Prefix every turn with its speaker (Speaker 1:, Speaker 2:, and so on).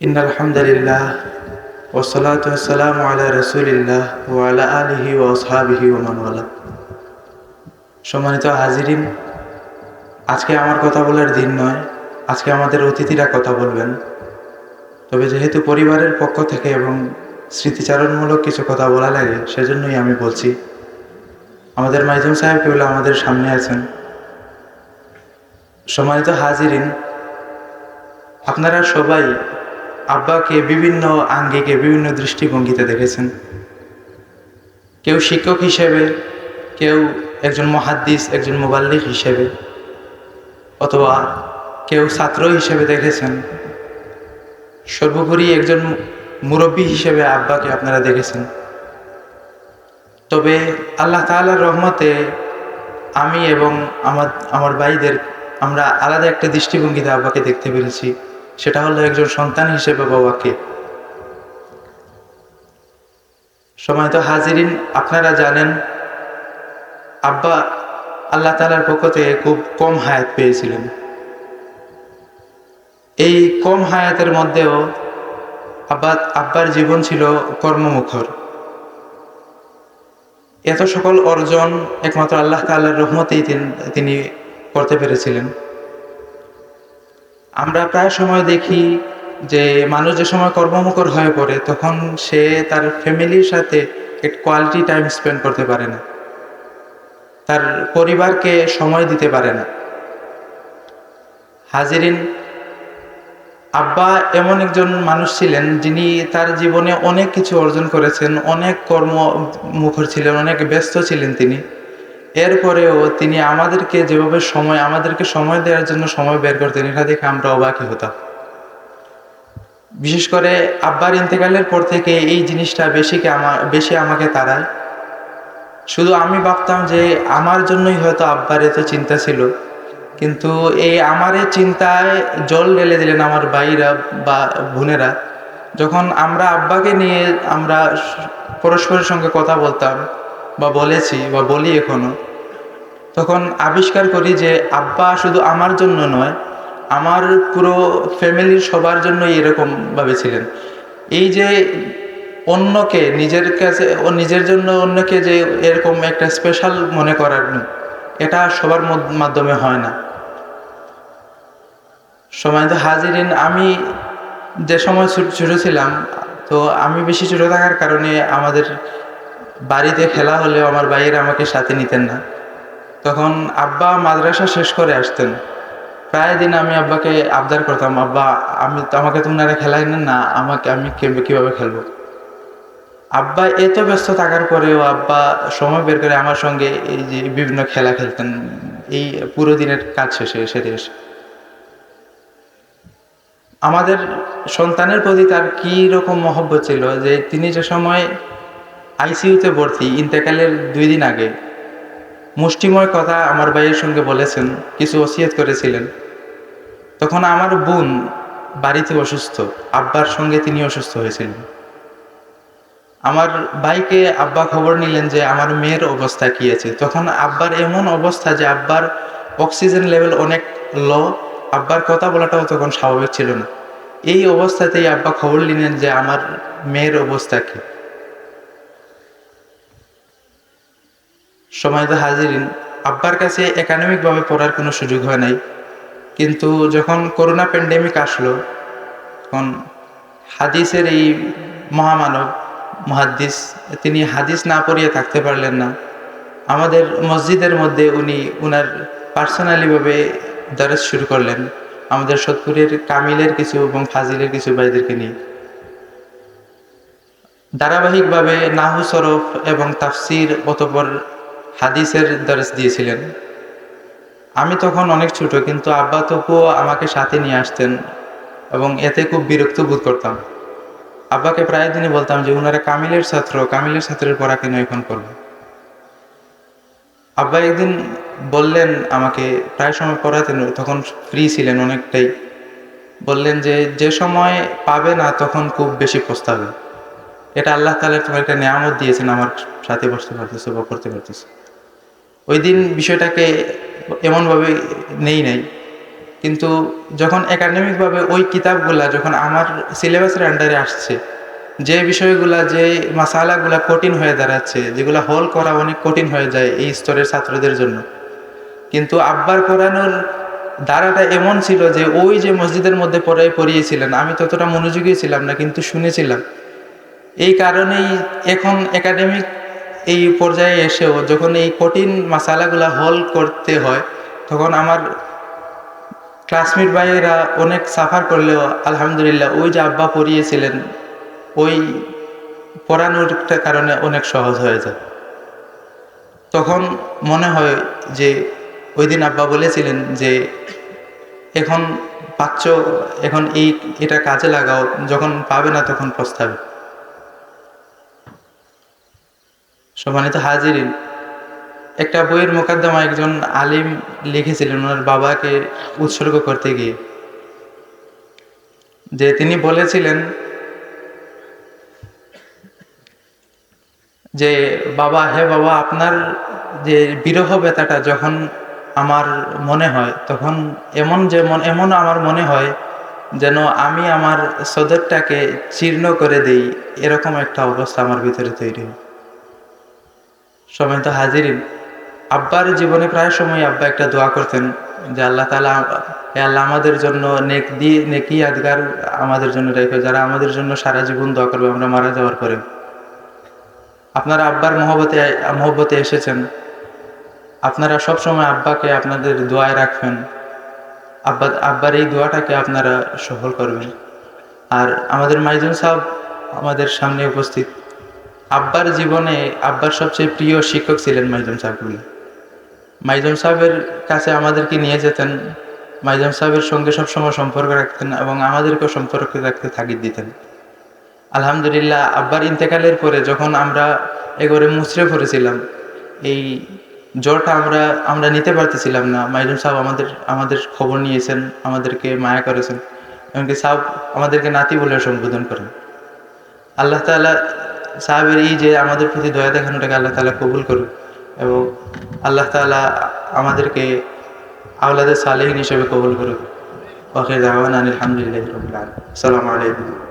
Speaker 1: إن الحمد لله والصلاة والسلام على رسول الله وعلى آله وأصحابه ومن والاه সম্মানিত হাজিরিন আজকে আমার কথা বলার দিন নয় আজকে আমাদের অতিথিরা কথা বলবেন তবে যেহেতু পরিবারের পক্ষ থেকে এবং স্মৃতিচারণমূলক কিছু কথা বলা লাগে সেজন্যই আমি বলছি আমাদের মাইজুম সাহেব কেবল আমাদের সামনে আছেন সম্মানিত হাজিরিন আপনারা সবাই আব্বাকে বিভিন্ন আঙ্গিকে, বিভিন্ন দৃষ্টিভঙ্গিতে দেখেছেন। কেউ শিক্ষক হিসেবে, কেউ একজন মহাদ্দিস, একজন মোবাল্লিক হিসেবে, অথবা কেউ ছাত্র হিসেবে দেখেছেন। সর্বোপরি একজন মুরব্বী হিসেবে আব্বাকে আপনারা দেখেছেন। তবে আল্লাহ তাআলার রহমতে আমি এবং আমার আমার ভাইদের আমরা আলাদা একটা দৃষ্টিভঙ্গিতে আব্বাকে দেখতে পেরেছি। সেটা হলো একজন সন্তান হিসেবে বাবাকে। সময় তো হাজিরিন, আপনারা জানেন, আব্বা আল্লাহ তালার পক্ষ থেকে খুব কম হায়াত পেয়েছিলেন। এই কম হায়াতের মধ্যেও আব্বা, আব্বার জীবন ছিল কর্মমুখর। এত সকল অর্জন একমাত্র আল্লাহ তাল্লাহর রহমতেই তিনি করতে পেরেছিলেন। আমরা প্রায় সময় দেখি যে মানুষ যে সময় কর্মমুখর হয়ে পড়ে, তখন সে তার ফ্যামিলির সাথে কোয়ালিটি টাইম স্পেন্ড করতে পারে না। তার পরিবারকে সময় দিতে পারে না। হাজিরিন আব্বা এমন একজন মানুষ ছিলেন যিনি তার জীবনে অনেক কিছু অর্জন করেছেন, অনেক কর্ম মুখর ছিলেন, অনেক ব্যস্ত ছিলেন তিনি। এরপরেও তিনি আমাদেরকে যেভাবে সময়, আমাদেরকে সময় দেওয়ার জন্য সময় বের করতেন এটা দেখে আমরা অবাকই হতাম। বিশেষ করে আব্বার ইন্তেকালের পর থেকে এই জিনিসটা বেশিকে আমার বেশি আমাকে তাড়ায়। শুধু আমি ভাবতাম যে আমার জন্যই হয়তো আব্বার এত চিন্তা ছিল, কিন্তু এই আমার এই চিন্তায় জল ঢেলে দিলেন আমার ভাইরা বা বোনেরা। যখন আমরা আব্বাকে নিয়ে আমরা পরস্পরের সঙ্গে কথা বলতাম বা বলেছি বা বলি এখনও তখন আবিষ্কার করি যে, আব্বা শুধু আমার জন্য নয়, আমার পুরো ফ্যামিলির সবার জন্যই এরকমভাবে ছিলেন। এই যে অন্যকে, নিজের কাছে, ও নিজের জন্য অন্যকে যে এরকম একটা স্পেশাল মনে করার, এটা সবার মাধ্যমে হয় না। সময় তো হাজিরিন, আমি যে সময় ছোটো ছিলাম, তো আমি বেশি ছোটো থাকার কারণে আমাদের বাড়িতে খেলা হলেও আমার ভাইয়েরা আমাকে সাথে নিতেন না। তখন আব্বা মাদ্রাসা শেষ করে আসতেন। প্রায় দিন আমি আব্বাকে আবদার করতাম, আব্বা, আমি আমাকে তোমরা খেলাই নেন না, আমাকে, আমি কীভাবে খেলব? আব্বা এত ব্যস্ত থাকার পরেও আব্বা সময় বের করে আমার সঙ্গে এই যে বিভিন্ন খেলা খেলতেন, এই পুরো দিনের কাজ শেষে সেরে এসে। আমাদের সন্তানের প্রতি তার কী রকম মহব্বত ছিল যে তিনি যে সময় আইসিইউতে ভর্তি, ইন্তেকালের দুই দিন আগে মুষ্টিময় কথা আমার ভাইয়ের সঙ্গে বলেছেন, কিছু ওসিয়ত করেছিলেন। তখন আমার বোন বাড়িতে অসুস্থ, আব্বার সঙ্গে তিনি অসুস্থ হয়েছিলেন আমার ভাইকে আব্বা খবর নিলেন যে আমার মেয়ের অবস্থা কী আছে। তখন আব্বার এমন অবস্থা যে আব্বার অক্সিজেন লেভেল অনেক লো, আব্বার কথা বলাটাও তখন স্বাভাবিক ছিল না। এই অবস্থাতেই আব্বা খবর নিলেন যে আমার মেয়ের অবস্থা কী। সময় হাজিরিন। আব্বার কাছে একাডেমিকভাবে পড়ার কোনো সুযোগ হয় নাই। কিন্তু যখন করোনা প্যান্ডেমিক আসলো, তখন হাদিসের এই মহামানব, মহাদ্দিস, তিনি হাদিস না পড়িয়ে থাকতে পারলেন না। আমাদের মসজিদের মধ্যে উনি উনার পার্সোনালিভাবে দরজ শুরু করলেন। আমাদের সৎপুরের কামিলের কিছু এবং ফাজিলের কিছু ভাইদেরকে নিয়ে। ধারাবাহিকভাবে নাহু সরফ এবং তাফসির অতপর হাদিসের দরস দিয়েছিলেন। আমি তখন অনেক ছোট, কিন্তু আব্বা তবুও আমাকে সাথে নিয়ে আসতেন এবং এতে খুব বিরক্ত বোধ করতাম। আব্বাকে প্রায় দিনই বলতাম যে, উনারা কামিলের ছাত্র, কামিলের ছাত্রের পড়া কেন এখন করব? আব্বা একদিন বললেন আমাকে, প্রায় সময় পড়াতেন, তখন ফ্রি ছিলেন অনেকটাই। বললেন যে যে সময় পাবে না, তখন খুব বেশি পস্তাবে। এটা আল্লাহ তালের তোমার একটা নিয়ামত দিয়েছেন, আমার সাথে বসতে পারতেছে বা করতে পারতেছে। ওই দিন বিষয়টাকে এমনভাবে নেই নাই। কিন্তু যখন একাডেমিকভাবে ওই কিতাবগুলা যখন আমার সিলেবাসের আন্ডারে আসছে, যে বিষয়গুলা, যে মাসালাগুলা কঠিন হয়ে দাঁড়াচ্ছে, যেগুলো হল করা অনেক কঠিন হয়ে যায় এই স্তরের ছাত্রদের জন্য। কিন্তু আব্বার পড়ানোর ধারাটা এমন ছিল যে ওই যে মসজিদের মধ্যে পড়াই পড়িয়েছিলেন, আমি ততটা মনোযোগী ছিলাম না, কিন্তু শুনেছিলাম। এই কারণেই এখন একাডেমিক এই পর্যায়ে এসেও যখন এই কঠিন মাসালাগুলা হল করতে হয়, তখন আমার ক্লাসমেট ভাইয়েরা অনেক সাফার করলেও আলহামদুলিল্লাহ ওই যে আব্বা পড়িয়েছিলেন, ওই পড়ানোর কারণে অনেক সহজ হয়ে যায়। তখন মনে হয় যে ওই দিন আব্বা বলেছিলেন যে, এখন পাচ্ছ, এখন এই, এটা কাজে লাগাও, যখন পাবে না তখন প্রস্তাবে সম্মানিত হাজিরিন, একটা বইয়ের মোকদ্দমা একজন আলিম লিখেছিলেন, ওনার বাবাকে উৎসর্গ করতে গিয়ে। যে তিনি বলেছিলেন যে, বাবা, হে বাবা, আপনার যে বিরহ ব্যথাটা যখন আমার মনে হয়, তখন এমন যেমন এমন আমার মনে হয় যেন আমি আমার সদরটাকে চীর্ণ করে দেই। এরকম একটা অবস্থা আমার ভিতরে তৈরি। হয় সময় তো হাজিরিন, আব্বার জীবনে প্রায় সময় আব্বা একটা দোয়া করতেন যে আল্লাহ তালা আল্লাহ আমাদের জন্য নেক দিয়ে নেকি আদগার আমাদের জন্য রেখে, যারা আমাদের জন্য সারা জীবন দোয়া করবে, আমরা মারা যাওয়ার পরে। আপনারা আব্বার মহব্বতে মহব্বতে এসেছেন। আপনারা সব সময় আব্বাকে আপনাদের দোয়ায় রাখবেন। আব্বা, আব্বার এই দোয়াটাকে আপনারা সফল করবেন। আর আমাদের মাইজুন সাহেব আমাদের সামনে উপস্থিত। আব্বার জীবনে আব্বার সবচেয়ে প্রিয় শিক্ষক ছিলেন মাইজুম সাহেবগুলি মাইজুম সাহেবের কাছে আমাদেরকে নিয়ে যেতেন, মাইজম সাহেবের সঙ্গে সবসময় সম্পর্ক রাখতেন এবং আমাদেরকেও সম্পর্ক রাখতে তাগিদ দিতেন। আলহামদুলিল্লাহ, আব্বার ইন্তেকালের পরে যখন আমরা এগোরে মুচড়ে পড়েছিলাম, এই জ্বরটা আমরা আমরা নিতে পারতেছিলাম না। মাইজুম সাহেব আমাদের আমাদের খবর নিয়েছেন, আমাদেরকে মায়া করেছেন। এমনকি সাহেব আমাদেরকে নাতি বলে সম্বোধন করেন। আল্লাহ তালা সাহেবের এই যে আমাদের প্রতি দয়া দেখানোটাকে আল্লাহ তালা কবুল করুক এবং আল্লাহ তালা আমাদেরকে আওলাদের সালেহীন হিসেবে কবুল করুক। ওকে দাওয়ান আলহামদুলিল্লাহ সালাম আলাইকুম।